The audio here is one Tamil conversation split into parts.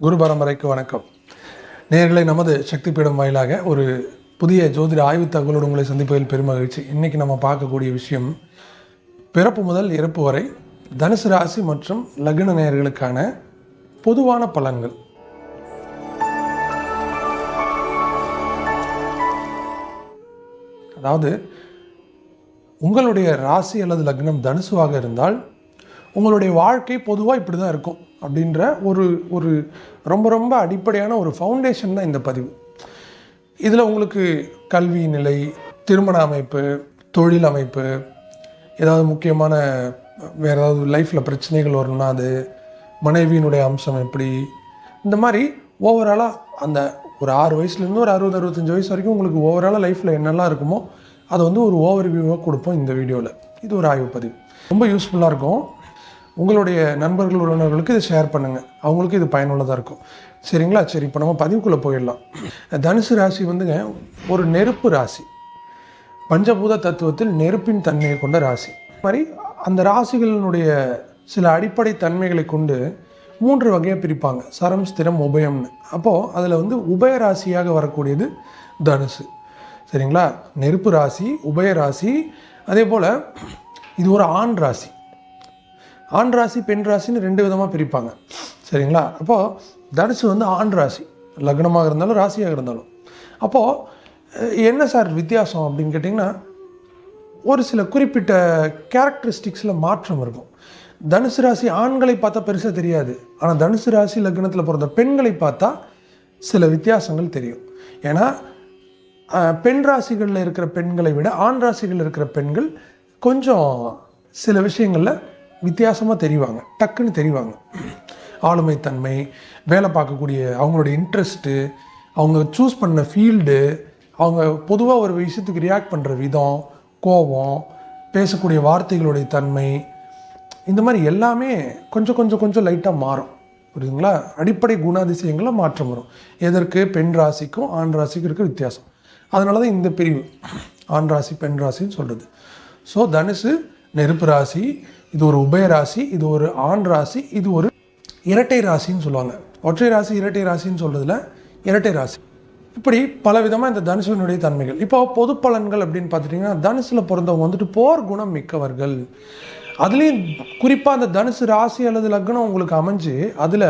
குரு பரம்பரைக்கு வணக்கம். நேர்களை நமது சக்தி பீடம் வாயிலாக ஒரு புதிய ஜோதிட ஆய்வு தகவலோடு உங்களை சந்திப்பதில் பெருமகிழ்ச்சி இன்றைக்கி நம்ம பார்க்கக்கூடிய விஷயம் பிறப்பு முதல் இறப்பு வரை தனுசு ராசி மற்றும் லக்ன நேயர்களுக்கான பொதுவான பலன்கள். அதாவது உங்களுடைய ராசி அல்லது லக்னம் தனுசுவாக இருந்தால் உங்களுடைய வாழ்க்கை பொதுவாக இப்படி தான் இருக்கும். அப்படின்ற ஒரு ஒரு ரொம்ப ரொம்ப அடிப்படையான ஒரு ஃபவுண்டேஷன் தான் இந்த பதிவு. இதில் உங்களுக்கு கல்வி நிலை திருமண அமைப்பு தொழில் அமைப்பு ஏதாவது முக்கியமான வேறு ஏதாவது லைஃப்பில் பிரச்சனைகள் வரும்னா அது மனைவியினுடைய அம்சம் எப்படி இந்த மாதிரி ஓவராலாக அந்த ஒரு ஆறு வயசுலேருந்து ஒரு அறுபது அறுபத்தஞ்சி வயசு வரைக்கும் உங்களுக்கு ஓவராலாக லைஃப்பில் என்னெல்லாம் இருக்குமோ அதை வந்து ஒரு ஓவர் வியூவாக கொடுப்போம் இந்த வீடியோவில் இது ஒரு ஆய்வு பதிவு ரொம்ப யூஸ்ஃபுல்லாக இருக்கும். உங்களுடைய நண்பர்கள் உறவினர்களுக்கு இதை ஷேர் பண்ணுங்கள் அவங்களுக்கு இது பயனுள்ளதாக இருக்கும். சரிங்களா? சரி இப்போ நம்ம பதிவுக்குள்ளே போயிடலாம். தனுசு ராசி வந்துங்க ஒரு நெருப்பு ராசி. பஞ்சபூத தத்துவத்தில் நெருப்பின் தன்மையை கொண்ட ராசி. மாதிரி அந்த ராசிகளினுடைய சில அடிப்படை தன்மைகளை கொண்டு மூன்று வகையாக பிரிப்பாங்க. சரம் ஸ்திரம் உபயம்னு. அப்போது அதில் வந்து உபய ராசியாக வரக்கூடியது தனுசு. சரிங்களா? நெருப்பு ராசி உபய ராசி. அதே போல் இது ஒரு ஆண் ராசி. ஆண் ராசி பெண் ராசின்னு ரெண்டு விதமாக பிரிப்பாங்க. சரிங்களா? அப்போது தனுசு வந்து ஆண் ராசி. லக்னமாக இருந்தாலும் ராசியாக இருந்தாலும். அப்போது என்ன சார் வித்தியாசம் அப்படின்னு கேட்டிங்கன்னா ஒரு சில குறிப்பிட்ட கேரக்டரிஸ்டிக்ஸில் மாற்றம் இருக்கும். தனுசு ராசி ஆண்களை பார்த்தா பெருசாக தெரியாது. ஆனால் தனுசு ராசி லக்னத்தில் பிறந்த பெண்களை பார்த்தா சில வித்தியாசங்கள் தெரியும். ஏன்னா பெண் ராசிகளில் இருக்கிற பெண்களை விட ஆண் ராசிகளில் இருக்கிற பெண்கள் கொஞ்சம் சில விஷயங்களில் வித்தியாசமாக தெரிவாங்க டக்குன்னு தெரிவாங்க. ஆளுமைத்தன்மை வேலை பார்க்கக்கூடிய அவங்களோட இன்ட்ரெஸ்ட்டு அவங்க சூஸ் பண்ண ஃபீல்டு அவங்க பொதுவாக ஒரு விஷயத்துக்கு ரியாக்ட் பண்ணுற விதம் கோபம் பேசக்கூடிய வார்த்தைகளுடைய தன்மை இந்த மாதிரி எல்லாமே கொஞ்சம் கொஞ்சம் கொஞ்சம் லைட்டாக மாறும். புரியுதுங்களா? அடிப்படை குணாதிசயங்களில் மாற்றம் வரும். எதற்கு? பெண் ராசிக்கும் ஆண் ராசிக்கும் இருக்க வித்தியாசம். அதனால தான் இந்த பிரிவு. ஆண் ராசி பெண் ராசின்னு சொல்கிறது ஸோ தனுசு நெருப்பு ராசி இது ஒரு உபய ராசி இது ஒரு ஆண் ராசி இது ஒரு இரட்டை ராசின்னு சொல்லுவாங்க. ஒற்றை ராசி இரட்டை ராசின்னு சொல்கிறதுல இரட்டை ராசி. இப்படி பல விதமாக இந்த தனுசுனுடைய தன்மைகள். இப்போ பொது பலன்கள் அப்படின்னு பார்த்துட்டிங்கன்னா தனுசில் பிறந்தவங்க வந்துட்டு போர் குணம் மிக்கவர்கள். அதுலேயும் குறிப்பாக அந்த தனுசு ராசி அல்லது லக்னம் உங்களுக்கு அமைஞ்சு அதில்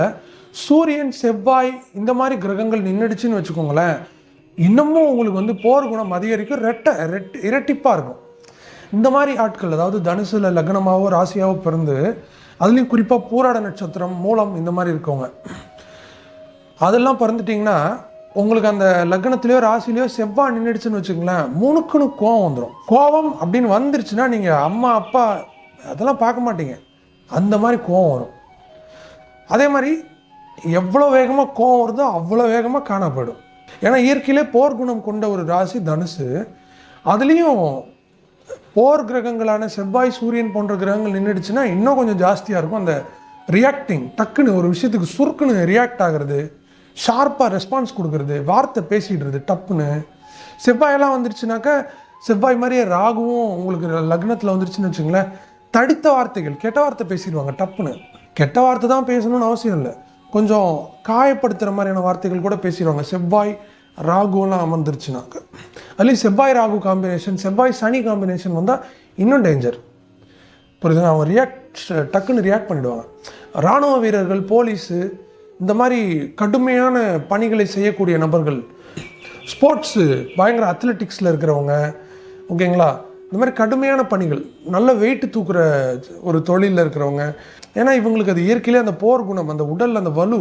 சூரியன் செவ்வாய் இந்த மாதிரி கிரகங்கள் நின்றுடுச்சுன்னு வச்சுக்கோங்களேன். இன்னமும் உங்களுக்கு வந்து போர் குணம் அதிகரிக்கும் ரெட்ட ரெட் இரட்டிப்பாக இருக்கும். இந்த மாதிரி ஆட்கள் அதாவது தனுசில் லக்னமாவோ ராசியாவோ பிறந்து அதுலேயும் குறிப்பாக பூராட நட்சத்திரம் மூலம் இந்த மாதிரி இருக்கவங்க. அதெல்லாம் பிறந்துட்டிங்கன்னா உங்களுக்கு அந்த லக்னத்திலையோ ராசிலையோ செவ்வாய் நின்றுடுச்சுன்னு வச்சுங்களேன் மூணுக்குன்னு கோவம் வந்துடும் கோவம் அப்படின்னு வந்துருச்சுன்னா நீங்கள் அம்மா அப்பா அதெல்லாம் பார்க்க மாட்டீங்க. அந்த மாதிரி கோவம் வரும். அதே மாதிரி எவ்வளோ வேகமாக கோவம் வருதோ அவ்வளோ வேகமாக காணப்படும். ஏன்னா இயற்கையிலே போர் குணம் கொண்ட ஒரு ராசி தனுசு. அதுலேயும் போர் கிரகங்களான செவ்வாய் சூரியன் போன்ற கிரகங்கள் நின்றுடுச்சுன்னா இன்னும் கொஞ்சம் ஜாஸ்தியாக இருக்கும். அந்த ரியாக்டிங் டக்குன்னு ஒரு விஷயத்துக்கு சுருக்குன்னு ரியாக்ட் ஆகிறது ஷார்ப்பாக ரெஸ்பான்ஸ் கொடுக்கறது வார்த்தை பேசிடுறது டப்புன்னு. செவ்வாயெல்லாம் வந்துருச்சுனாக்கா செவ்வாய் மாதிரியே ராகுவும் உங்களுக்கு லக்னத்தில் வந்துருச்சுன்னு வச்சுங்களேன் தடித்த வார்த்தைகள் கெட்ட வார்த்தை பேசிடுவாங்க டப்புன்னு. கெட்ட வார்த்தை தான் பேசணும்னு அவசியம் இல்லை. கொஞ்சம் காயப்படுத்துகிற மாதிரியான வார்த்தைகள் கூட பேசிடுவாங்க. செவ்வாய் ராகுலாம் அமர்ந்துருச்சுனாக்க. அதுலேயும் செவ்வாய் ராகு காம்பினேஷன் செவ்வாய் சனி காம்பினேஷன் வந்தால் இன்னும் டேஞ்சர் புரியுதுங்க அவங்க ரியாக்ட் டக்குன்னு ரியாக்ட் பண்ணிடுவாங்க. இராணுவ வீரர்கள் போலீஸு இந்த மாதிரி கடுமையான பணிகளை செய்யக்கூடிய நபர்கள் ஸ்போர்ட்ஸு பயங்கர அத்லெட்டிக்ஸில் இருக்கிறவங்க ஓகேங்களா? இந்த மாதிரி கடுமையான பணிகள் நல்ல வெயிட்டு தூக்குற ஒரு தொழிலில் இருக்கிறவங்க ஏன்னா இவங்களுக்கு அது இயற்கையிலே அந்த போர் குணம் அந்த உடலில் அந்த வலு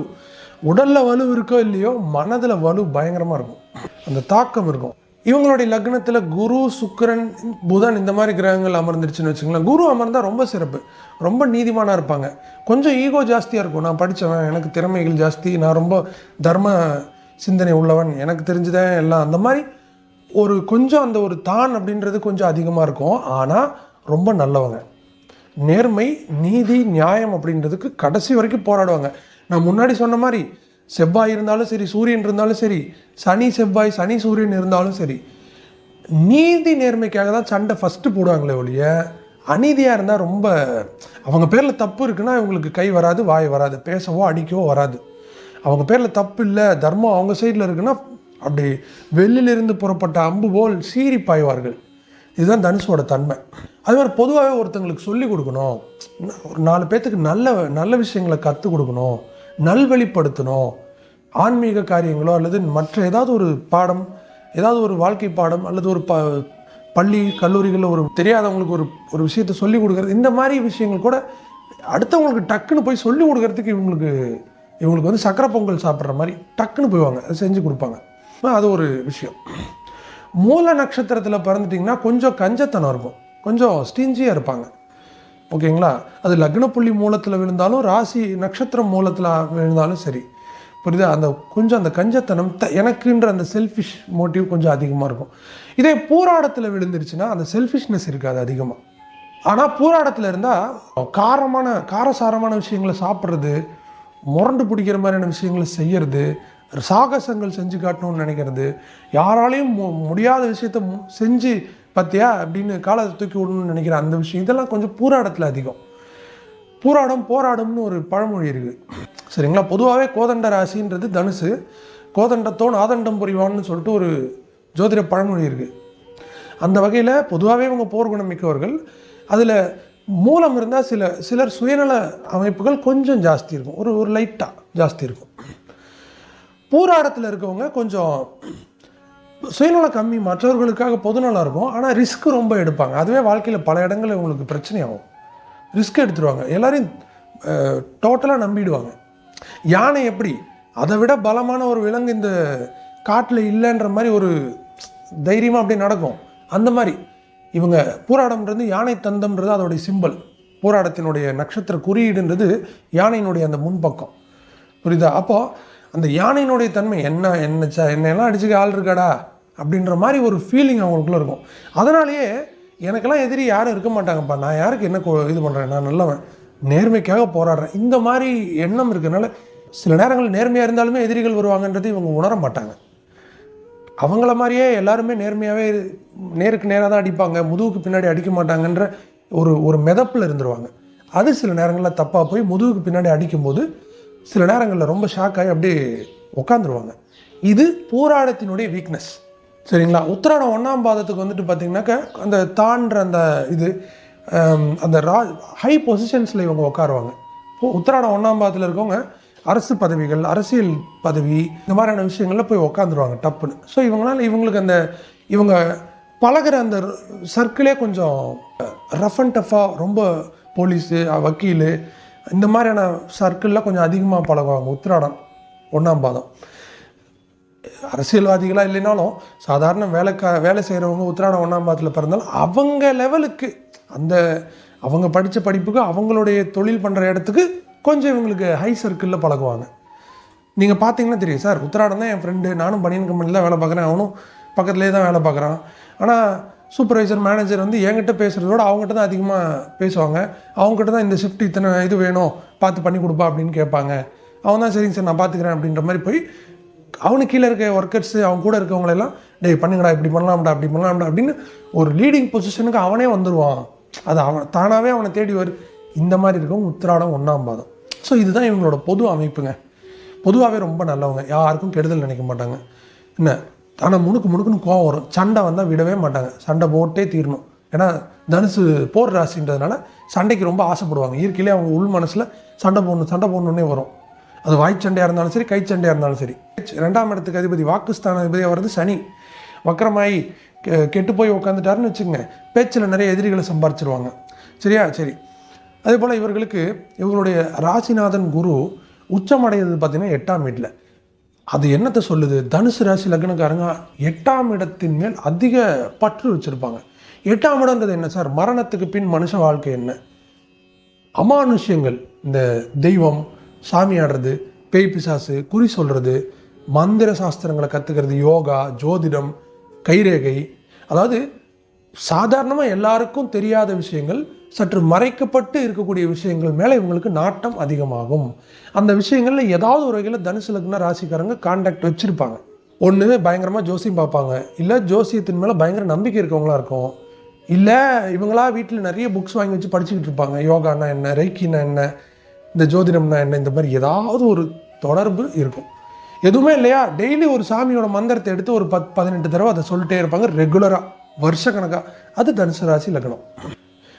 உடலில் வலு இருக்கோ இல்லையோ மனதில் வலு பயங்கரமாக இருக்கும். அந்த தாக்கம் இருக்கும். இவங்களுடைய லக்னத்தில் குரு சுக்கரன் புதன் இந்த மாதிரி கிரகங்கள் அமர்ந்துருச்சுன்னு வச்சுங்களேன் குரு அமர்ந்தால் ரொம்ப சிறப்பு. ரொம்ப நீதிமானாக இருப்பாங்க. கொஞ்சம் ஈகோ ஜாஸ்தியாக இருக்கும். நான் படித்தவன் எனக்கு திறமைகள் ஜாஸ்தி. நான் ரொம்ப தர்ம சிந்தனை உள்ளவன். எனக்கு தெரிஞ்சுதான் எல்லாம். அந்த மாதிரி ஒரு கொஞ்சம் அந்த ஒரு தான் அப்படின்றது கொஞ்சம் அதிகமாக இருக்கும். ஆனால் ரொம்ப நல்லவங்க. நேர்மை நீதி நியாயம் அப்படின்றதுக்கு கடைசி வரைக்கும் போராடுவாங்க. நான் முன்னாடி சொன்ன மாதிரி செவ்வாய் இருந்தாலும் சரி சூரியன் இருந்தாலும் சரி சனி செவ்வாய் சனி சூரியன் இருந்தாலும் சரி நீதி நேர்மைக்காக தான் சண்டை ஃபஸ்ட்டு போடுவாங்களே ஒழிய அநீதியாக இருந்தால் ரொம்ப அவங்க பேரில் தப்பு இருக்குன்னா இவங்களுக்கு கை வராது வாய் வராது பேசவோ அடிக்கவோ வராது. அவங்க பேரில் தப்பு இல்லை தர்மம் அவங்க சைடில் இருக்குன்னா அப்படி வெளியிலிருந்து புறப்பட்ட அம்பு போல் சீறி பாய்வார்கள். இதுதான் தனுஷோட தன்மை. அது மாதிரி பொதுவாகவே ஒருத்தங்களுக்கு சொல்லி கொடுக்கணும். ஒரு நாலு பேர்த்துக்கு நல்ல நல்ல விஷயங்களை கற்றுக் கொடுக்கணும். நல்வழிப்படுத்தணும். ஆன்மீக காரியங்களோ அல்லது மற்ற ஏதாவது ஒரு பாடம் ஏதாவது ஒரு வாழ்க்கை பாடம் அல்லது ஒரு ப பள்ளி கல்லூரிகளில் ஒரு தெரியாதவங்களுக்கு ஒரு ஒரு விஷயத்தை சொல்லிக் கொடுக்குறது இந்த மாதிரி விஷயங்கள் கூட அடுத்தவங்களுக்கு டக்குன்னு போய் சொல்லி கொடுக்கறதுக்கு இவங்களுக்கு இவங்களுக்கு வந்து சக்கரை பொங்கல் சாப்பிட்ற மாதிரி டக்குன்னு போய்வாங்க. அதை செஞ்சு கொடுப்பாங்க. அது ஒரு விஷயம். மூல நட்சத்திரத்தில் பிறந்துட்டிங்கன்னா கொஞ்சம் கஞ்சத்தனம் இருக்கும். கொஞ்சம் ஸ்டிஞ்சியாக இருப்பாங்க. ஓகேங்களா? அது லக்ன புள்ளி மூலத்தில் விழுந்தாலும் ராசி நட்சத்திரம் மூலத்தில் விழுந்தாலும் சரி. புரியுதா? அந்த கொஞ்சம் அந்த கஞ்சத்தனம் த எனக்குன்ற அந்த செல்ஃபிஷ் மோட்டிவ் கொஞ்சம் அதிகமாக இருக்கும். இதே பூராடத்தில் விழுந்துருச்சுன்னா அந்த செல்ஃபிஷ்னஸ் இருக்காது அதிகமாக ஆனால் பூராடத்தில் இருந்தால் காரமான காரசாரமான விஷயங்களை சாப்பிட்றது முரண்டு பிடிக்கிற மாதிரியான விஷயங்களை செய்யறது சாகசங்கள் செஞ்சு காட்டணும்னு நினைக்கிறது யாராலையும் மு- முடியாத விஷயத்த மு- செஞ்சு பார்த்தியா அப்படின்னு காலத்தை தூக்கி விடணும்னு நினைக்கிற அந்த விஷயம் இதெல்லாம் கொஞ்சம் பூராடத்தில் அதிகம். பூராடம் போராடும்னு ஒரு பழமொழி இருக்குது சரிங்களா? பொதுவாகவே கோதண்ட ராசின்றது தனுசு கோதண்டத்தோன் ஆதண்டம் புரிவான்னு சொல்லிட்டு ஒரு ஜோதிட பழமொழி இருக்குது அந்த வகையில் பொதுவாகவே இவங்க போர்குணம் மிக்கவர்கள். அதில் மூலம் இருந்தால் சில சிலர் சுயநல அமைப்புகள் கொஞ்சம் ஜாஸ்தி இருக்கும். ஒரு ஒரு லைட்டாக ஜாஸ்தி இருக்கும். பூராடத்தில் இருக்கவங்க கொஞ்சம் சுயநலம் கம்மி மற்றவர்களுக்காக பொதுநலம் இருக்கும். ஆனால் ரிஸ்க் ரொம்ப எடுப்பாங்க. அதுவே வாழ்க்கையில் பல இடங்களில் இவங்களுக்கு பிரச்சனையாகும். ரிஸ்க் எடுத்துருவாங்க. எல்லாரையும் டோட்டலாக நம்பிடுவாங்க. யானை எப்படி? அதை விட பலமான ஒரு விலங்கு இந்த காட்டில் இல்லைன்ற மாதிரி ஒரு தைரியமாக அப்படியே நடக்கும். அந்த மாதிரி. இவங்க பூராடம்ன்றது யானை தந்தம்ன்றது அதோடைய சிம்பல் போராடத்தினுடைய நட்சத்திர குறியீடுன்றது யானையினுடைய அந்த முன்பக்கம். புரியுதா? அப்போது அந்த யானையினுடைய தன்மை என்ன என்ன ச என்னெல்லாம் அடிச்சுக்க ஆள் இருக்காடா? அப்படின்ற மாதிரி ஒரு ஃபீலிங் அவங்களுக்குள்ளே இருக்கும். அதனாலேயே எனக்கெல்லாம் எதிரி யாரும் இருக்க மாட்டாங்கப்பா. நான் யாருக்கு என்ன கொ- இது பண்ணுறேன் நான் நல்லவன். நேர்மைக்காக போராடுறேன். இந்த மாதிரி எண்ணம் இருக்கிறனால சில நேரங்கள் நேர்மையாக இருந்தாலுமே எதிரிகள் வருவாங்கன்றது இவங்க உணர மாட்டாங்க. அவங்கள மாதிரியே எல்லாருமே நேர்மையாகவே நேருக்கு நேராக தான் அடிப்பாங்க. முதுகுக்கு பின்னாடி அடிக்க மாட்டாங்கன்ற ஒரு ஒரு மிதப்பில் இருந்துருவாங்க. அது சில நேரங்களில் தப்பாக போய் முதுகுக்கு பின்னாடி அடிக்கும்போது சில நேரங்களில் ரொம்ப ஷாக் ஆகி அப்படியே உட்காந்துருவாங்க இது போராடத்தினுடைய வீக்னஸ் சரிங்களா? உத்திராடம் ஒன்றாம் பாதத்துக்கு வந்துட்டு பார்த்தீங்கன்னாக்கா அந்த தான்ற அந்த இது அந்த ரா ஹை பொசிஷன்ஸில் இவங்க உட்காருவாங்க இப்போ உத்திராடம் ஒன்றாம் பாதத்தில் இருக்கவங்க அரசு பதவிகள் அரசியல் பதவி இந்த மாதிரியான விஷயங்களில் போய் உக்காந்துருவாங்க டப்புன்னு. ஸோ இவங்களால இவங்களுக்கு அந்த இவங்க பழகுற அந்த சர்க்கிளே கொஞ்சம் ரஃப் அண்ட் டஃப்பாக ரொம்ப போலீஸு வக்கீல் இந்த மாதிரியான சர்க்கிளில் கொஞ்சம் அதிகமாக பழகுவாங்க உத்திராடம் ஒன்றாம் பாதம். அரசியல்வாதிகளாக இல்லைனாலும் சாதாரண வேலைக்கா வேலை செய்கிறவங்க உத்திராடம் ஒன்றாம் பாதத்தில் பிறந்தாலும் அவங்க லெவலுக்கு அந்த அவங்க படித்த படிப்புக்கு அவங்களுடைய தொழில் பண்ணுற இடத்துக்கு கொஞ்சம் இவங்களுக்கு ஹை சர்க்கிளில் பழகுவாங்க. நீங்கள் பார்த்தீங்கன்னா தெரியும் சார் உத்தராடம் தான் என் ஃப்ரெண்டு நானும் பனியன் கம்பெனியில் தான் வேலை பார்க்குறேன் அவனும் பக்கத்துலேயே தான் வேலை பார்க்குறான் ஆனால் சூப்பர்வைசர் மேனேஜர் வந்து என்கிட்ட பேசுகிறதோட அவங்ககிட்ட தான் அதிகமாக பேசுவாங்க. அவங்ககிட்ட தான் இந்த ஷிஃப்ட் இத்தனை இது வேணும் பார்த்து பண்ணி கொடுப்பா அப்படின்னு கேட்பாங்க. அவன் தான் சரிங்க சார் நான் பார்த்துக்கிறேன் அப்படின்ற மாதிரி போய் அவனுக்கு கீழே இருக்க ஒர்க்கர்ஸ் அவன் கூட இருக்கவங்களெல்லாம் டேய் பண்ணுங்கடா இப்படி பண்ணலாம்டா அப்படி பண்ணலாம்டா அப்படின்னு ஒரு லீடிங் பொசிஷனுக்கு அவனே வந்துடுவான் அது அவன் தானாகவே அவனை தேடி வரு. இந்த மாதிரி இருக்கும் உத்திராடம் ஒன்றாம் பாதம். ஸோ இதுதான் இவங்களோட பொது அமைப்புங்க. பொதுவாகவே ரொம்ப நல்லவங்க. யாருக்கும் கெடுதல் நினைக்க மாட்டாங்க. என்ன? ஆனால் முணுக்கு முணுக்குன்னு கோவம் வரும். சண்டை வந்தால் விடவே மாட்டாங்க. சண்டை போட்டே தீரணும். ஏன்னா தனுசு போர் ராசின்றதுனால சண்டைக்கு ரொம்ப ஆசைப்படுவாங்க. இயற்கையிலே அவங்க உள் மனசில் சண்டை போடணும் சண்டை போடணுன்னே வரும். அது வாய் சண்டையாக இருந்தாலும் சரி கை சண்டையாக இருந்தாலும் சரி. ரெண்டாம் இடத்துக்கு அதிபதி வாக்குஸ்தான அதிபதியாக வர்றது சனி. வக்கரமாயி கெ- கெட்டு போய் உட்காந்துட்டாருன்னு வச்சுக்கோங்க. பேச்சில் நிறைய எதிரிகளை சம்பாரிச்சிருவாங்க. சரியா? சரி. அதே போல் இவர்களுக்கு இவங்களுடைய ராசிநாதன் குரு உச்சமடைகிறது பார்த்திங்கன்னா எட்டாம் வீட்டில் அது என்னத்தை சொல்லுது? தனுசு ராசி லக்னக்காரங்க எட்டாம் இடத்தின் மேல் அதிக பற்று வச்சுருப்பாங்க. எட்டாம் இடங்கிறது என்ன சார்? மரணத்துக்கு பின் மனுஷ வாழ்க்கை என்ன? அமானுஷ்யங்கள். இந்த தெய்வம் சாமி ஆடுறது பேய் பிசாசு குறி சொல்கிறது மந்திர சாஸ்திரங்களை கற்றுக்கிறது யோகா ஜோதிடம் கைரேகை. அதாவது சாதாரணமாக எல்லாருக்கும் தெரியாத விஷயங்கள் சற்று மறைக்கப்பட்டு இருக்கக்கூடிய விஷயங்கள் மேலே இவங்களுக்கு நாட்டம் அதிகமாகும். அந்த விஷயங்களில் ஏதாவது ஒரு வகையில் தனுசு லக்ன ராசிக்காரங்க கான்டாக்ட் வச்சுருப்பாங்க. ஒன்று பயங்கரமாக ஜோசியம் பார்ப்பாங்க. இல்லை ஜோசியத்தின் மேலே பயங்கர நம்பிக்கை இருக்கவங்களா இருக்கும். இல்லை இவங்களா வீட்டில் நிறைய புக்ஸ் வாங்கி வச்சு படிச்சுக்கிட்டு இருப்பாங்க. யோகானா என்ன ரைக்கினா என்ன இந்த ஜோதிடம்னா என்ன? இந்த மாதிரி ஏதாவது ஒரு தொடர்பு இருக்கும். எதுவுமே இல்லையா? டெய்லி ஒரு சாமியோட மந்திரத்தை எடுத்து ஒரு பத் பதினெட்டு தடவை அதை சொல்லிட்டே இருப்பாங்க. ரெகுலராக வருஷக்கணக்காக அது தனுசு ராசி லக்னம்.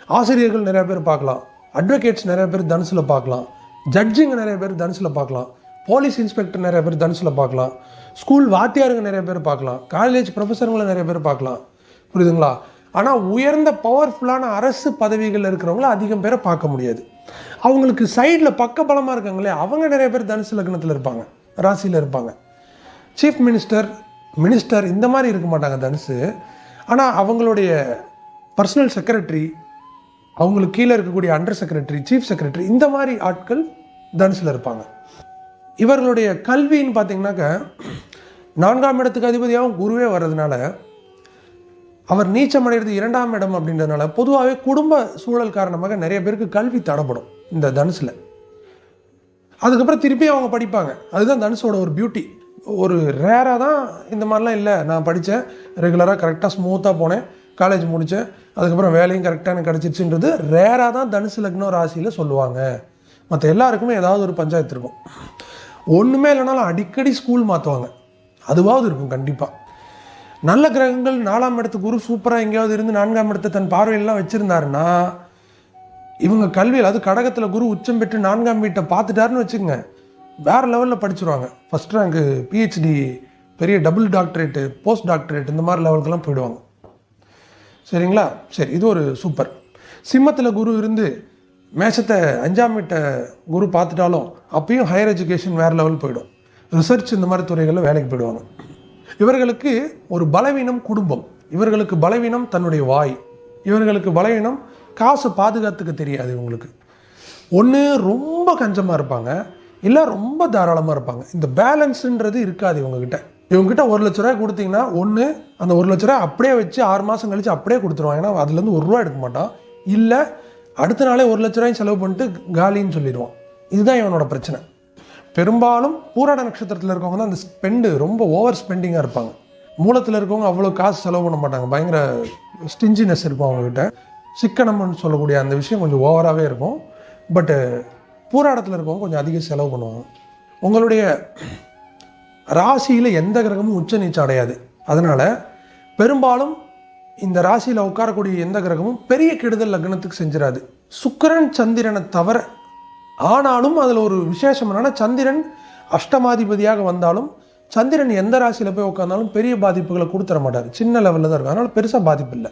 ஆசிரியர்கள் நிறைய பேர் பார்க்கலாம். அட்வொகேட்ஸ் நிறைய பேர் தனுசில் பார்க்கலாம். ஜட்ஜிங்க நிறைய பேர் தனுசில் பார்க்கலாம். போலீஸ் இன்ஸ்பெக்டர் நிறைய பேர் தனுசில் பார்க்கலாம். ஸ்கூல் வாத்தியாருங்க நிறைய பேர் பார்க்கலாம். காலேஜ் ப்ரொஃபஸருங்களை நிறைய பேர் பார்க்கலாம். புரியுதுங்களா? ஆனால் உயர்ந்த பவர்ஃபுல்லான அரசு பதவிகள் இருக்கிறவங்கள அதிகம் பேரை பார்க்க முடியாது. அவங்களுக்கு சைடில் பக்க பலமாக இருக்காங்களே அவங்க நிறைய பேர் தனுசு லக்னத்தில் இருப்பாங்க ராசியில் இருப்பாங்க. சீஃப் மினிஸ்டர் மினிஸ்டர் இந்த மாதிரி இருக்க மாட்டாங்க தனுசு. ஆனால் அவங்களுடைய பர்சனல் செக்ரட்டரி அவங்களுக்கு கீழே இருக்கக்கூடிய அண்டர் செக்ரட்டரி சீஃப் செக்ரட்டரி இந்த மாதிரி ஆட்கள் தனுசில் இருப்பாங்க. இவர்களுடைய கல்வின்னு பார்த்தீங்கன்னாக்க நான்காம் இடத்துக்கு அதிபதியாகவும் குருவே வர்றதுனால அவர் நீச்சம் அடைகிறது இரண்டாம் இடம் அப்படின்றதுனால பொதுவாகவே குடும்ப சூழல் காரணமாக நிறைய பேருக்கு கல்வி தடப்படும் இந்த தனுசில். அதுக்கப்புறம் திருப்பி அவங்க படிப்பாங்க. அதுதான் தனுஷோட ஒரு பியூட்டி ஒரு ரேராக தான் இந்த மாதிரிலாம் இல்லை. நான் படித்தேன். ரெகுலராக கரெக்டாக ஸ்மூத்தாக போனேன். காலேஜ் முடித்தேன். அதுக்கப்புறம் வேலையும் கரெக்டாக எனக்கு கிடச்சிருச்சுன்றது ரேராக தான் தனுசு லக்னம் ராசியில் சொல்லுவாங்க. மற்ற எல்லாருக்குமே ஏதாவது ஒரு பஞ்சாயத்து இருக்கும். ஒன்றுமே இல்லைனாலும் அடிக்கடி ஸ்கூல் மாற்றுவாங்க அதுவாவது இருக்கும் கண்டிப்பாக நல்ல கிரகங்கள் நாலாம் இடத்து குரு சூப்பராக எங்கேயாவது இருந்து நான்காம் இடத்தை தன் பார்வையெல்லாம் வச்சுருந்தாருன்னா இவங்க கல்வியில் அது கடகத்தில் குரு உச்சம் பெற்று நான்காம் வீட்டை பார்த்துட்டாருன்னு வச்சுக்கோங்க. வேறு லெவலில் படிச்சுருவாங்க. ஃபஸ்ட் ரேங்க்கு பிஹெச்டி பெரிய டபுள் டாக்டரேட்டு போஸ்ட் டாக்டரேட் இந்த மாதிரி லெவலுக்கெல்லாம் போயிடுவாங்க. சரிங்களா? சரி இது ஒரு சூப்பர் சிம்மத்தில் குரு இருந்து மேஷத்தை அஞ்சாம் வீட்டை குரு பார்த்துட்டாலும் அப்பயும் ஹையர் எஜுகேஷன் வேறு லெவல் போயிடும். ரிசர்ச் இந்த மாதிரி துறைகளில் வேலைக்கு போயிடுவாங்க. இவர்களுக்கு ஒரு பலவீனம் குடும்பம். இவர்களுக்கு பலவீனம் தன்னுடைய வாய். இவர்களுக்கு பலவீனம் காசு பாதுகாத்துக்க தெரியாது இவங்களுக்கு. ஒன்று ரொம்ப கஞ்சமாக இருப்பாங்க. இல்லை ரொம்ப தாராளமாக இருப்பாங்க. இந்த பேலன்ஸுன்றது இருக்காது இவங்ககிட்ட. இவங்ககிட்ட ஒரு லட்ச ரூபாய் கொடுத்தீங்கன்னா ஒன்று அந்த ஒரு லட்ச ரூபாய் அப்படியே வச்சு ஆறு மாதம் கழிச்சு அப்படியே கொடுத்துருவாங்க. ஏன்னா அதுலேருந்து ஒரு ரூபா எடுக்க மாட்டான். இல்லை அடுத்த நாளே ஒரு லட்ச ரூபாயும் செலவு பண்ணிட்டு காலின்னு சொல்லிடுவான். இதுதான் இவனோட பிரச்சனை. பெரும்பாலும் பூராட நட்சத்திரத்தில் இருக்கவங்க தான் அந்த ஸ்பெண்டு ரொம்ப ஓவர் ஸ்பெண்டிங்காக இருப்பாங்க. மூலத்தில் இருக்கவங்க அவ்வளோ காசு செலவு பண்ண மாட்டாங்க. பயங்கர ஸ்டிஞ்சினஸ் இருக்கும் அவங்கக்கிட்ட சிக்கனம்னு சொல்லக்கூடிய அந்த விஷயம் கொஞ்சம் ஓவராகவே இருக்கும். பட்டு பூராடத்தில் இருக்கவங்க கொஞ்சம் அதிக செலவு பண்ணுவாங்க. உங்களுடைய ராசியில் எந்த கிரகமும் உச்ச நீச்சம் அடையாது. அதனால் பெரும்பாலும் இந்த ராசியில் உட்காரக்கூடிய எந்த கிரகமும் பெரிய கெடுதல் லக்னத்துக்கு செஞ்சிடாது சுக்கிரன் சந்திரனை தவிர ஆனாலும் அதில் ஒரு விசேஷம் என்னென்னா சந்திரன் அஷ்டமாதிபதியாக வந்தாலும் சந்திரன் எந்த ராசியில் போய் உட்காந்தாலும் பெரிய பாதிப்புகளை கொடுத்துட மாட்டார். சின்ன லெவலில் தான் இருக்கும் அதனால் பெருசாக பாதிப்பு இல்லை.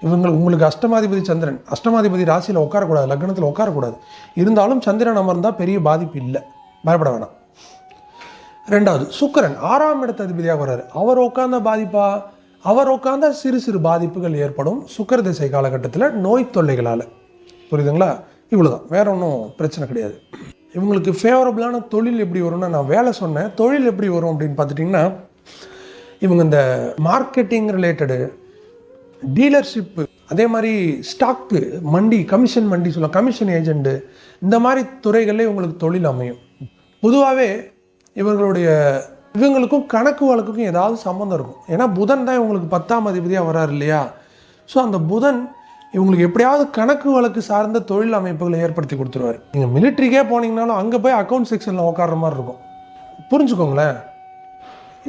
இவங்க உங்களுக்கு அஷ்டமாதிபதி சந்திரன் அஷ்டமாதிபதி ராசியில் உட்காரக்கூடாது லக்னத்தில் உட்காரக்கூடாது. இருந்தாலும் சந்திரன் அமர்ந்தால் பெரிய பாதிப்பு இல்லை. பயப்பட வேணாம். ரெண்டாவது சுக்கிரன் ஆறாம் இடத்த அதிபதியாக வர்றாரு. அவர் உட்கார்ந்த பாதிப்பா? அவர் உட்கார்ந்த சிறு சிறு பாதிப்புகள் ஏற்படும் சுக்கர திசை காலகட்டத்தில் நோய் தொல்லைகளால். புரியுதுங்களா? இவ்வளோதான் வேற ஒன்றும் பிரச்சனை கிடையாது. இவங்களுக்கு ஃபேவரபுளான தொழில் எப்படி வரும்னா நான் வேலை சொன்னேன் தொழில் எப்படி வரும் அப்படின்னு பார்த்துட்டிங்கன்னா இவங்க இந்த மார்க்கெட்டிங் ரிலேட்டடு டீலர்ஷிப்பு அதே மாதிரி ஸ்டாக்கு மண்டி கமிஷன் மண்டி சொல்லலாம் கமிஷன் ஏஜெண்ட்டு இந்த மாதிரி துறைகளில் இவங்களுக்கு தொழில் அமையும். பொதுவாகவே இவர்களுடைய இவங்களுக்கும் கணக்கு வழக்குக்கும் ஏதாவது சம்மந்தம் இருக்கும். ஏன்னா புதன் தான் இவங்களுக்கு பத்தாம் அதிபதியாக வராரு இல்லையா? ஸோ அந்த புதன் இவங்களுக்கு எப்படியாவது கணக்கு வழக்கு சார்ந்த தொழில் அமைப்புகளை ஏற்படுத்தி கொடுத்துருவாரு. நீங்கள் மிலிட்ரிக்கே போனீங்கனாலும் அங்கே போய் அக்கௌண்ட் செக்ஷனில் உட்காடுற மாதிரி இருக்கும். புரிஞ்சுக்கோங்களேன்.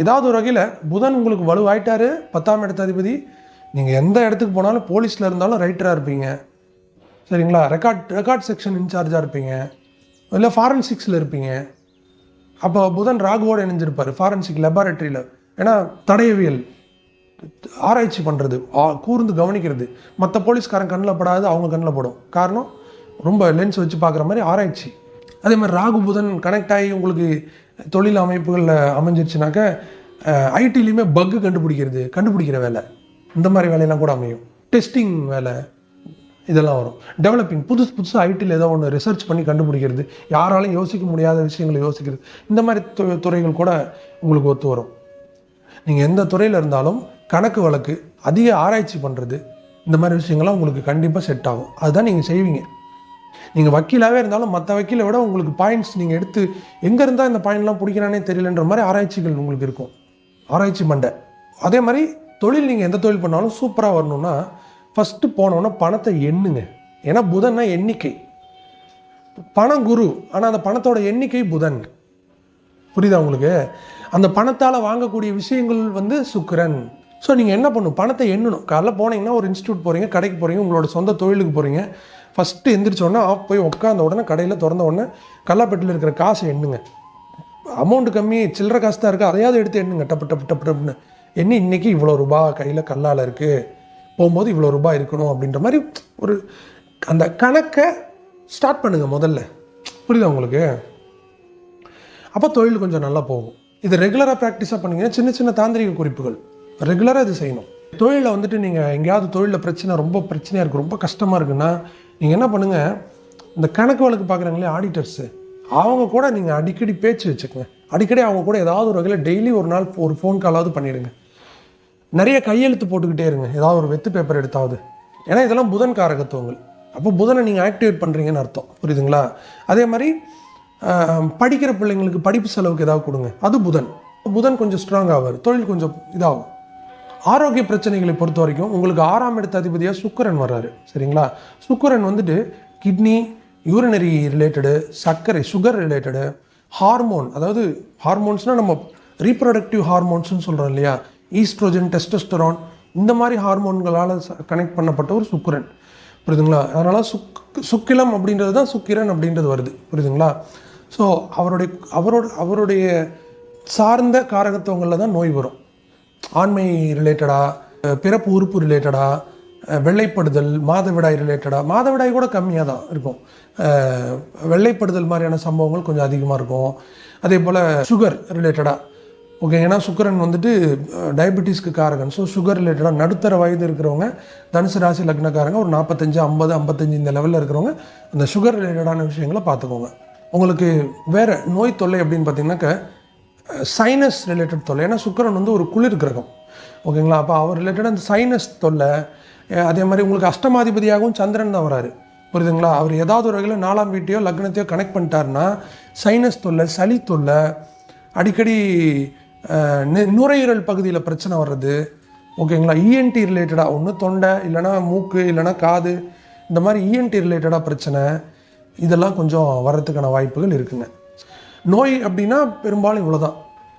ஏதாவது ஒரு வகையில் புதன் உங்களுக்கு வலுவாயிட்டாரு பத்தாம் இடத்த அதிபதி நீங்கள் எந்த இடத்துக்கு போனாலும் போலீஸில் இருந்தாலும் ரைட்டராக இருப்பீங்க. சரிங்களா? ரெக்கார்ட் ரெக்கார்ட் செக்ஷன் இன்சார்ஜாக இருப்பீங்க. இல்லை ஃபாரன்சிக்ஸில் இருப்பீங்க. அப்போ புதன் ராகுவோடு இணைஞ்சிருப்பார் ஃபாரன்சிக் லெபார்ட்ரியில் ஏன்னா தடயவியல் ஆராய்ச்சி பண்ணுறது கூர்ந்து கவனிக்கிறது. மற்ற போலீஸ்காரன் கண்ணில் படாது அவங்க கண்ணில் படும். காரணம் ரொம்ப லென்ஸ் வச்சு பார்க்குற மாதிரி ஆராய்ச்சி. அதே மாதிரி ராகு புதன் கனெக்ட் ஆகி உங்களுக்கு தொழில் அமைப்புகளில் அமைஞ்சிருச்சுனாக்க ஐடிலையுமே பக்கு கண்டுபிடிக்கிறது கண்டுபிடிக்கிற வேலை. இந்த மாதிரி வேலையெல்லாம் கூட அமையும். டெஸ்டிங் வேலை இதெல்லாம் வரும். டெவலப்பிங் புதுசு புதுசு ஐடியில் ஏதோ ஒன்று ரிசர்ச் பண்ணி கண்டுபிடிக்கிறது. யாராலையும் யோசிக்க முடியாத விஷயங்களை யோசிக்கிறது. இந்த மாதிரி து- துறைகள் கூட உங்களுக்கு ஒத்து வரும். நீங்கள் எந்த துறையில் இருந்தாலும் கணக்கு வழக்கு அதிக ஆராய்ச்சி பண்ணுறது இந்த மாதிரி விஷயங்கள்லாம் உங்களுக்கு கண்டிப்பாக செட் ஆகும். அதுதான் நீங்கள் செய்வீங்க. நீங்கள் வக்கீலாகவே இருந்தாலும் மற்ற வக்கீலை விட உங்களுக்கு பாயிண்ட்ஸ் நீங்கள் எடுத்து எங்கே இருந்தால் இந்த பாயிண்ட்லாம் பிடிக்கிறானே தெரியலன்ற மாதிரி ஆராய்ச்சிகள் உங்களுக்கு இருக்கும். ஆராய்ச்சி மண்டை. அதே மாதிரி தொழில் நீங்கள் எந்த தொழில் பண்ணாலும் சூப்பராக வரணும்னா ஃபஸ்ட்டு போனோன்னா பணத்தை எண்ணுங்க. ஏன்னா புதன்னா எண்ணிக்கை. பணம் குரு ஆனால் அந்த பணத்தோட எண்ணிக்கை புதன். புரியுதா உங்களுக்கு? அந்த பணத்தால் வாங்கக்கூடிய விஷயங்கள் வந்து சுக்கரன். ஸோ நீங்கள் என்ன பண்ணணும்? பணத்தை எண்ணணும். காலைல போனீங்கன்னா ஒரு இன்ஸ்டியூட் போகிறீங்க கடைக்கு போகிறீங்க உங்களோட சொந்த தொழிலுக்கு போகிறீங்க ஃபஸ்ட்டு எந்திரிச்சோடனே ஆஃப் போய் உட்காந்த உடனே கடையில் திறந்த உடனே கல்லாப்பெட்டியில் இருக்கிற காசை எண்ணுங்க. அமௌண்ட் கம்மி சில்லற காசு தான் இருக்குது அதையாவது எடுத்து எண்ணுங்க. டப்பு டப்பு டப்பு டப்புன்னு. என்ன இன்னைக்கு இவ்வளோ ரூபா கையில் கல்லால் இருக்குது போகும்போது இவ்வளோ ரூபாய் இருக்கணும் அப்படின்ற மாதிரி ஒரு அந்த கணக்கை ஸ்டார்ட் பண்ணுங்கள் முதல்ல. புரியுதா உங்களுக்கு? அப்போ தொழில் கொஞ்சம் நல்லா போகும். இது ரெகுலராக ப்ராக்டிஸாக பண்ணீங்கன்னா சின்ன சின்ன தாந்திரிக குறிப்புகள். ரெகுலராக இது செய்யணும். தொழிலில் வந்துட்டு நீங்கள் எங்கேயாவது தொழிலில் பிரச்சனை ரொம்ப பிரச்சனையாக இருக்குது ரொம்ப கஷ்டமாக இருக்குன்னா நீங்கள் என்ன பண்ணுங்கள் இந்த கணக்கு வழக்கு பார்க்குறாங்களே ஆடிட்டர்ஸு அவங்க கூட நீங்கள் அடிக்கடி பேச்சு வச்சுக்கோங்க. அடிக்கடி அவங்க கூட ஏதாவது ஒரு வகையில் டெய்லி ஒரு நாள் ஒரு ஃபோன் காலாவது பண்ணிவிடுங்க நிறைய கையெழுத்து போட்டுக்கிட்டே இருங்க. ஏதாவது ஒரு வெத்து பேப்பர் எடுத்தாவது. ஏன்னா இதெல்லாம் புதன் காரகத்துவங்கள் அப்போ புதனை நீங்கள் ஆக்டிவேட் பண்ணுறீங்கன்னு அர்த்தம். புரியுதுங்களா? அதே மாதிரி படிக்கிற பிள்ளைங்களுக்கு படிப்பு செலவுக்கு ஏதாவது கொடுங்க. அது புதன். புதன் கொஞ்சம் ஸ்ட்ராங் ஆவார். தொழில் கொஞ்சம் இதாகும். ஆரோக்கிய பிரச்சனைகளை பொறுத்த வரைக்கும் உங்களுக்கு ஆறாம் இடத்த அதிபதியாக சுக்கரன் வர்றாரு. சரிங்களா? சுக்கரன் வந்துட்டு கிட்னி யூரினரி ரிலேட்டடு சர்க்கரை சுகர் ரிலேட்டடு ஹார்மோன் அதாவது ஹார்மோன்ஸ்னால் நம்ம ரீப்ரொடக்டிவ் ஹார்மோன்ஸ்னு சொல்கிறோம் இல்லையா? ஈஸ்ட்ரோஜன் டெஸ்டஸ்டரான் இந்த மாதிரி ஹார்மோன்களால் கனெக்ட் பண்ணப்பட்ட ஒரு சுக்கிரன். புரியுதுங்களா? அதனால் சுக் சுக்கிலம் அப்படின்றது தான் சுக்கிரன் அப்படின்றது வருது. புரியுதுங்களா? ஸோ அவருடைய அவரோட அவருடைய சார்ந்த காரகத்துவங்களில் தான் நோய் வரும். ஆண்மை ரிலேட்டடாக பிறப்பு உறுப்பு ரிலேட்டடாக வெள்ளைப்படுதல் மாதவிடாய் ரிலேட்டடாக மாதவிடாய் கூட கம்மியாக தான் இருக்கும். வெள்ளைப்படுதல் மாதிரியான சம்பவங்கள் கொஞ்சம் அதிகமாக இருக்கும். அதே போல் சுகர் ரிலேட்டடாக ஓகே ஏன்னா சுக்கரன் வந்துட்டு டயபெட்டிஸ்க்கு காரகன். ஸோ சுகர் ரிலேட்டடாக நடுத்தர வயது இருக்கிறவங்க தனுசு ராசி லக்னக்காரங்க ஒரு நாற்பத்தஞ்சு ஐம்பது ஐம்பத்தஞ்சு இந்த லெவலில் இருக்கிறவங்க அந்த சுகர் ரிலேட்டடான விஷயங்களை பார்த்துக்கோங்க. உங்களுக்கு வேறு நோய் தொல்லை அப்படின்னு பார்த்தீங்கன்னாக்க சைனஸ் ரிலேட்டட் தொல்லை. ஏன்னா சுக்கரன் வந்து ஒரு குளிர் கிரகம். ஓகேங்களா அப்போ அவர் ரிலேட்டடாக அந்த சைனஸ் தொல்லை அதே மாதிரி உங்களுக்கு அஷ்டமாதிபதியாகவும் சந்திரன் தான் வராரு. புரியுதுங்களா? அவர் ஏதாவது ஒரு வகையில் நாலாம் வீட்டையோ லக்னத்தையோ கனெக்ட் பண்ணிட்டாருன்னா சைனஸ் தொல்லை சளி தொல்லை அடிக்கடி நுரையீரல் பகுதியில் பிரச்சனை வர்றது ஓகேங்களா? இஎன்டி ரிலேட்டடாக ஒன்று தொண்டை இல்லைன்னா மூக்கு இல்லைன்னா காது இந்த மாதிரி இஎன்டி ரிலேட்டடாக பிரச்சனை இதெல்லாம் கொஞ்சம் வர்றதுக்கான வாய்ப்புகள் இருக்குங்க. நோய் அப்படின்னா பெரும்பாலும் இவ்வளோதான்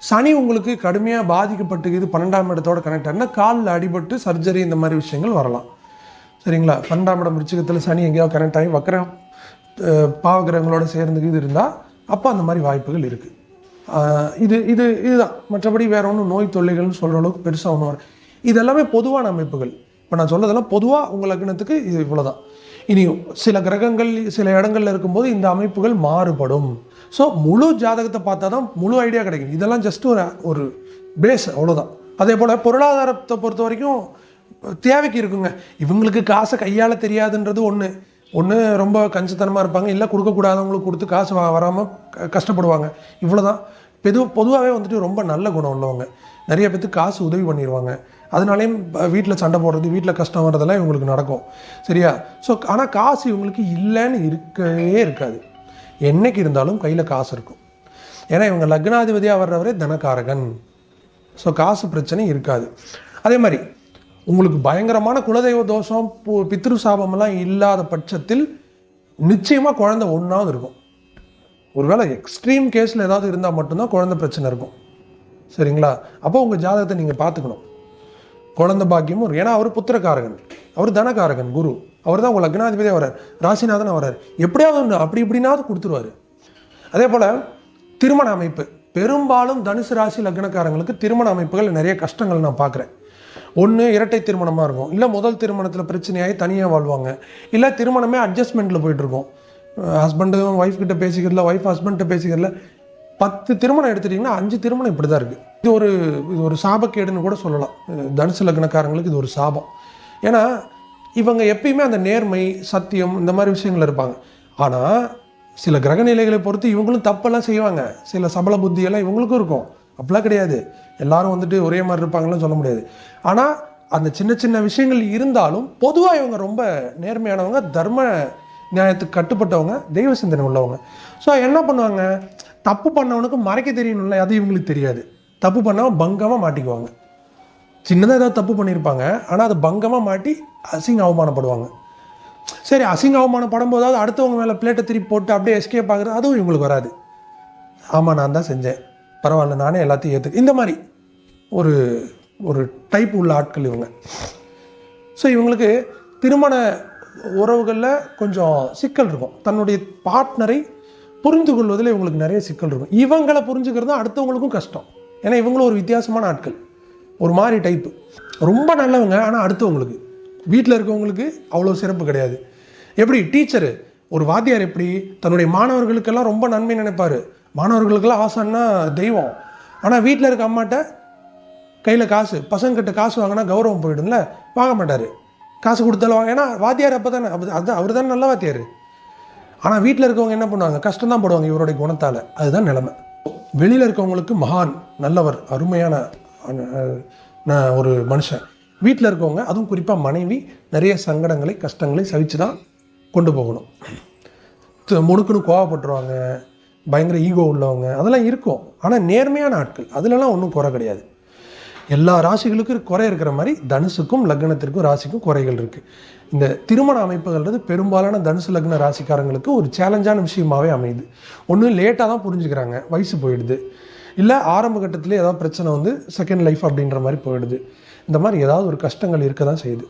சனி உங்களுக்கு கடுமையாக பாதிக்கப்பட்டு இது பன்னெண்டாம் இடத்தோட கனெக்ட் ஆனால் காலில் அடிபட்டு சர்ஜரி இந்த மாதிரி விஷயங்கள் வரலாம். சரிங்களா? பன்னெண்டாம் இடம் விருச்சிகத்தில் சனி எங்கேயாவது கனெக்ட் ஆகி வக்கரம் பாவகிரகங்களோட சேர்ந்து இது இருந்தால் அப்போ அந்த மாதிரி வாய்ப்புகள் இருக்குது இது இது இதுதான். மற்றபடி வேற ஒன்றும் நோய் தொல்லைகள்னு சொல்கிற அளவுக்கு பெருசாக ஒன்று இது எல்லாமே பொதுவான அமைப்புகள். இப்போ நான் சொன்னதெல்லாம் பொதுவாக உங்கள் லக்னத்துக்கு இது இவ்வளோதான் இனி சில கிரகங்கள் சில இடங்களில் இருக்கும்போது இந்த அமைப்புகள் மாறுபடும். ஸோ முழு ஜாதகத்தை பார்த்தா தான் முழு ஐடியா கிடைக்கும். இதெல்லாம் ஜஸ்ட் ஒரு ஒரு பேஸ் அவ்வளோதான் அதே போல் பொருளாதாரத்தை பொறுத்த வரைக்கும் தேவைக்கு இருக்குங்க. இவங்களுக்கு காசை கையால் தெரியாதுன்றது ஒன்று ஒன்று ரொம்ப கஞ்சத்தனமாக இருப்பாங்க இல்லை கொடுக்கக்கூடாதவங்களுக்கு கொடுத்து காசு வராமல் கஷ்டப்படுவாங்க. இவ்வளோதான் பெது பொதுவாகவே வந்துட்டு ரொம்ப நல்ல குணம் உள்ளவங்க. நிறைய பேத்துக்கு காசு உதவி பண்ணிடுவாங்க அதனாலேயும் வீட்டில் சண்டை போடுறது வீட்டில் கஷ்டம் வர்றதெல்லாம் இவங்களுக்கு நடக்கும். சரியா? ஸோ ஆனால் காசு இவங்களுக்கு இல்லைன்னு இருக்கவே இருக்காது. என்றைக்கு இருந்தாலும் கையில் காசு இருக்கும். ஏன்னா இவங்க லக்னாதிபதியாக வர்றவரே தனக்காரகன். ஸோ காசு பிரச்சனை இருக்காது. அதே மாதிரி உங்களுக்கு பயங்கரமான குலதெய்வ தோஷம் பு- பித்ரு சாபமெல்லாம் இல்லாத பட்சத்தில் நிச்சயமாக குழந்தை ஒன்றாவது இருக்கும். ஒருவேளை எக்ஸ்ட்ரீம் கேஸில் ஏதாவது இருந்தால் மட்டும்தான் குழந்தை பிரச்சனை இருக்கும். சரிங்களா? அப்போ உங்கள் ஜாதகத்தை நீங்கள் பார்த்துக்கணும். குழந்தை பாக்கியமும் ஏன்னா அவர் புத்திரகாரகன் அவர் தனகாரகன் குரு. அவர் தான் உங்கள் லக்னாதிபதியாக வரார் ராசிநாதன் வரார் எப்படியாவது ஒன்று அப்படி இப்படினாவது கொடுத்துருவாரு. அதே போல் திருமண அமைப்பு. பெரும்பாலும் தனுசு ராசி லக்னக்காரங்களுக்கு திருமண அமைப்புகள் நிறைய கஷ்டங்கள் நான் பார்க்குறேன். ஒன்று இரட்டை திருமணமாக இருக்கும். இல்லை முதல் திருமணத்தில் பிரச்சனையாகி தனியாக வாழ்வாங்க. இல்லை திருமணமே அட்ஜஸ்ட்மெண்ட்டில் போயிட்டுருக்கும். ஹஸ்பண்டு ஒய்ஃப் கிட்ட பேசிக்கிறதுல ஒய்ஃப் ஹஸ்பண்ட்ட பேசிக்கிறதுல பத்து திருமணம் எடுத்துட்டிங்கன்னா அஞ்சு திருமணம் இப்படி தான் இருக்குது இது ஒரு இது ஒரு சாபக்கேடுன்னு கூட சொல்லலாம். தனுசு லக்னக்காரங்களுக்கு இது ஒரு சாபம். ஏன்னா இவங்க எப்பயுமே அந்த நேர்மை சத்தியம் இந்த மாதிரி விஷயங்கள் இருப்பாங்க. ஆனால் சில கிரக நிலைகளை பொறுத்து இவங்களும் தப்பெல்லாம் செய்வாங்க. சில சபல புத்தியெல்லாம் இவங்களுக்கும் இருக்கும். அப்படிலாம் கிடையாது. எல்லாரும் வந்துட்டு ஒரே மாதிரி இருப்பாங்கன்னு சொல்ல முடியாது. ஆனால் அந்த சின்ன சின்ன விஷயங்கள் இருந்தாலும் பொதுவாக இவங்க ரொம்ப நேர்மையானவங்க தர்ம நியாயத்துக்கு கட்டுப்பட்டவங்க தெய்வ சிந்தனை உள்ளவங்க. ஸோ என்ன பண்ணுவாங்க? தப்பு பண்ணவனுக்கு மறைக்க தெரியணும்ல அது இவங்களுக்கு தெரியாது. தப்பு பண்ணவன் பங்கமாக மாட்டிக்குவாங்க. சின்னதாக ஏதாவது தப்பு பண்ணியிருப்பாங்க ஆனால் அது பங்கமாக மாட்டி அசிங்க அவமானப்படுவாங்க. சரி அசிங்க அவமானப்படும் போதாவது அடுத்தவங்க மேலே பிளேட்டை திருப்பி போட்டு அப்படியே எஸ்கேப் ஆகுறது அதுவும் இவங்களுக்கு வராது. ஆமாம் நான் தான் செஞ்சேன். பரவாயில்ல நானே எல்லாத்தையும் ஏற்று இந்த மாதிரி ஒரு ஒரு டைப் உள்ள ஆட்கள் இவங்க. ஸோ இவங்களுக்கு திருமண உறவுகளில் கொஞ்சம் சிக்கல் இருக்கும். தன்னுடைய பார்ட்னரை புரிந்து கொள்வதில் இவங்களுக்கு நிறைய சிக்கல் இருக்கும். இவங்களை புரிஞ்சுக்கிறது அடுத்தவங்களுக்கும் கஷ்டம். ஏன்னா இவங்களும் ஒரு வித்தியாசமான ஆட்கள். ஒரு மாதிரி டைப்பு ரொம்ப நல்லவங்க ஆனால் அடுத்தவங்களுக்கு. வீட்டில் இருக்கவங்களுக்கு அவ்வளோ சிறப்பு கிடையாது. எப்படி? டீச்சரு ஒரு வாத்தியார் எப்படி? தன்னுடைய மாணவர்களுக்கெல்லாம் ரொம்ப நன்மை நினைப்பார். மாணவர்களுக்கெல்லாம் ஆசைன்னா தெய்வம். ஆனால் வீட்டில் இருக்க அம்மாட்ட கையில் காசு பசங்கக்கிட்ட காசு வாங்கினா கௌரவம் போயிடும்ல. வாங்க மாட்டார். காசு கொடுத்தாலும் வாங்க ஏன்னா வாத்தியார் அப்போ தானே அதுதான் அவர் தானே நல்ல வாத்தியார். ஆனால் வீட்டில் இருக்கவங்க என்ன பண்ணுவாங்க? கஷ்டம் தான் போடுவாங்க இவருடைய குணத்தால். அதுதான் நிலைமை. வெளியில் இருக்கவங்களுக்கு மகான் நல்லவர் அருமையான ஒரு மனுஷன். வீட்டில் இருக்கவங்க அதுவும் குறிப்பாக மனைவி நிறைய சங்கடங்களை கஷ்டங்களை சவிச்சு தான் கொண்டு போகணும். முணுக்குன்னு கோவப்பட்டுருவாங்க. பயங்கர ஈகோ உள்ளவங்க. அதெல்லாம் இருக்கும். ஆனால் நேர்மையான ஆட்கள். அதுலலாம் ஒன்றும் குறை கிடையாது. எல்லா ராசிகளுக்கும் குறை இருக்கிற மாதிரி தனுசுக்கும் லக்னத்திற்கும் ராசிக்கும் குறைகள் இருக்குது இந்த திருமண அமைப்புகள்ன்றது பெரும்பாலான தனுசு லக்ன ராசிக்காரங்களுக்கு ஒரு சேலஞ்சான விஷயமாவே அமையுது. ஒன்று லேட்டாக தான் புரிஞ்சுக்கிறாங்க. வயசு போயிடுது. இல்லை ஆரம்ப கட்டத்திலே ஏதாவது பிரச்சனை வந்து செகண்ட் லைஃப் அப்படின்ற மாதிரி போயிடுது. இந்த மாதிரி ஏதாவது ஒரு கஷ்டங்கள் இருக்க தான் செய்யுது.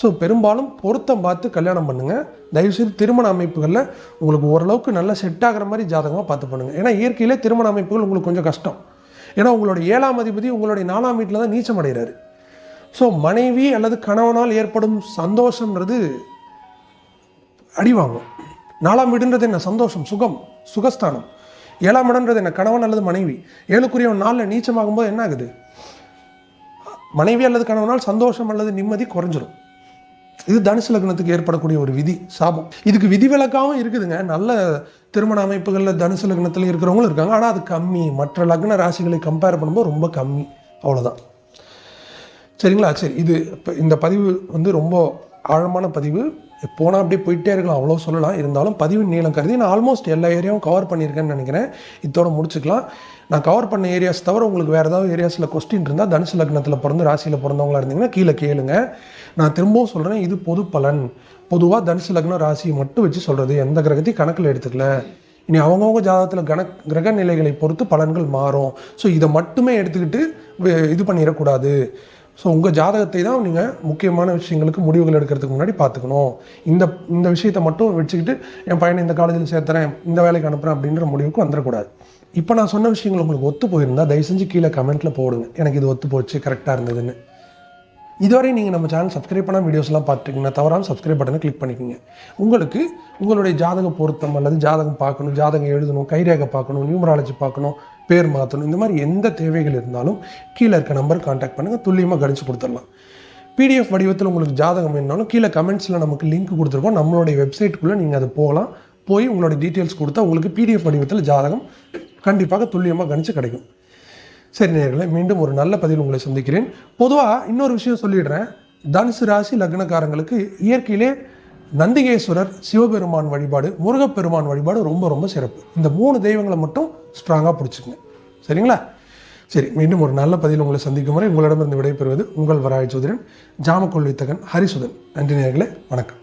ஸோ பெரும்பாலும் பொருத்தம் பார்த்து கல்யாணம் பண்ணுங்கள் தயவுசெய்து திருமண அமைப்புகளில் உங்களுக்கு ஓரளவுக்கு நல்லா செட் ஆகிற மாதிரி ஜாதகமாக பார்த்து பண்ணுங்கள் ஏன்னா இயற்கையிலே திருமண அமைப்புகள் உங்களுக்கு கொஞ்சம் கஷ்டம். ஏன்னா உங்களோட ஏழாம் அதிபதி உங்களுடைய நாலாம் வீட்டில் தான் நீச்சம் அடைகிறாரு. ஸோ மனைவி அல்லது கணவனால் ஏற்படும் சந்தோஷம்ன்றது அடிவாங்கும். நாலாம் வீடுன்றது என்ன? சந்தோஷம் சுகம் சுகஸ்தானம். ஏழாம் இடம்ன்றது என்ன? கணவன் அல்லது மனைவி. ஏழுக்குரியவன் நாளில் நீச்சமாகும்போது என்ன ஆகுது? மனைவி அல்லது கணவனால் சந்தோஷம் அல்லது நிம்மதி குறைஞ்சிரும். இது தனுசு லக்னத்துக்கு ஏற்படக்கூடிய ஒரு விதி சாபம். இதுக்கு விதிவிலக்காகவும் இருக்குதுங்க. நல்ல திருமண அமைப்புகளில் தனுசு லக்னத்தில் இருக்கிறவங்களும் இருக்காங்க. ஆனால் அது கம்மி. மற்ற லக்ன ராசிகளை கம்பேர் பண்ணும்போது ரொம்ப கம்மி. அவ்வளோதான் சரிங்களா? சரி இது இப்போ இந்த பதிவு வந்து ரொம்ப ஆழமான பதிவு. போனால் அப்படியே போயிட்டே இருக்கலாம் அவ்வளோ சொல்லலாம். இருந்தாலும் பதிவின் நீளம் கருதி நான் ஆல்மோஸ்ட் எல்லா ஏரியாவும் கவர் பண்ணியிருக்கேன்னு நினைக்கிறேன். இதோட முடிச்சுக்கலாம். நான் கவர் பண்ண ஏரியாஸ் தவிர உங்களுக்கு வேறு ஏதாவது ஏரியாஸில் கொஸ்டின் இருந்தால் தனுசு லக்னத்தில் பிறந்து ராசியில் பிறந்தவங்களா இருந்தீங்கன்னா கீழே கேளுங்க. நான் திரும்பவும் சொல்கிறேன் இது பொது பலன். பொதுவாக தனுசு லக்னம் ராசியை மட்டும் வச்சு சொல்கிறது எந்த கிரகத்தையும் கணக்கில் எடுத்துக்கல. இனி அவங்கவுங்க ஜாதகத்தில் கண கிரக நிலைகளை பொறுத்து பலன்கள் மாறும். ஸோ இதை மட்டுமே எடுத்துக்கிட்டு இது பண்ணிடக்கூடாது. ஸோ உங்கள் ஜாதகத்தை தான் நீங்கள் முக்கியமான விஷயங்களுக்கு முடிவுகள் எடுக்கிறதுக்கு முன்னாடி பார்த்துக்கணும். இந்த இந்த விஷயத்தை மட்டும் வச்சுக்கிட்டு என் பையனை இந்த காலேஜில் சேர்த்துறேன் இந்த வேலைக்கு அனுப்புகிறேன் அப்படின்ற முடிவுக்கு வந்துடக்கூடாது. இப்போ நான் சொன்ன விஷயங்கள் உங்களுக்கு ஒத்து போயிருந்தா தயவு செஞ்சு கீழே கமெண்ட்டில் போடுங்க. எனக்கு இது ஒத்து போச்சு கரெக்டாக இருந்ததுன்னு. இதுவரை நீங்கள் நம்ம சேனல் சப்ஸ்கிரைப் பண்ணால் வீடியோஸ்லாம் பார்த்துருக்கீங்கன்னா தவறாமல் சப்ஸ்கிரைப் பட்டனை கிளிக் பண்ணிக்கோங்க. உங்களுக்கு உங்களுடைய ஜாதக பொருத்தம் அல்லது ஜாதகம் பார்க்கணும் ஜாதகம் எழுதணும் கைரேகை பார்க்கணும் நியூமராலஜி பார்க்கணும் பேர் மாற்றணும். இந்த மாதிரி எந்த தேவைகள் இருந்தாலும் கீழே இருக்க நம்பர் காண்டாக்ட் பண்ணுங்கள் துல்லியமாக கணிச்சு கொடுத்துடலாம். பிடிஎஃப் வடிவத்தில் உங்களுக்கு ஜாதகம் வேணுனாலும் கீழே கமெண்ட்ஸில் நமக்கு லிங்க் கொடுத்துருக்கோம். நம்மளுடைய வெப்சைட்டுக்குள்ளே நீங்கள் அதை போகலாம். போய் உங்களோட டீட்டெயில்ஸ் கொடுத்தா உங்களுக்கு பிடிஎஃப் வடிவத்தில் ஜாதகம் கண்டிப்பாக துல்லியமாக கணிச்சு கிடைக்கும். சரி நேர்களை மீண்டும் ஒரு நல்ல பதிவில் உங்களை சந்திக்கிறேன். பொதுவாக இன்னொரு விஷயம் சொல்லிடுறேன். தனுசு ராசி லக்னக்காரங்களுக்கு இயற்கையிலே நந்திகேஸ்வரர் சிவபெருமான் வழிபாடு முருகப்பெருமான் வழிபாடு ரொம்ப ரொம்ப சிறப்பு. இந்த மூணு தெய்வங்களை மட்டும் ஸ்ட்ராங்காக பிடிச்சிக்கங்க. சரிங்களா? சரி மீண்டும் ஒரு நல்ல பதிவில் உங்களை சந்திக்கும் வரை உங்களிடமிருந்து விடைபெறுவது உங்கள் வராய சோதரன் ஜாமக்கொள் வித்தகன் ஹரிசுதன். நன்றி நேர்களே வணக்கம்.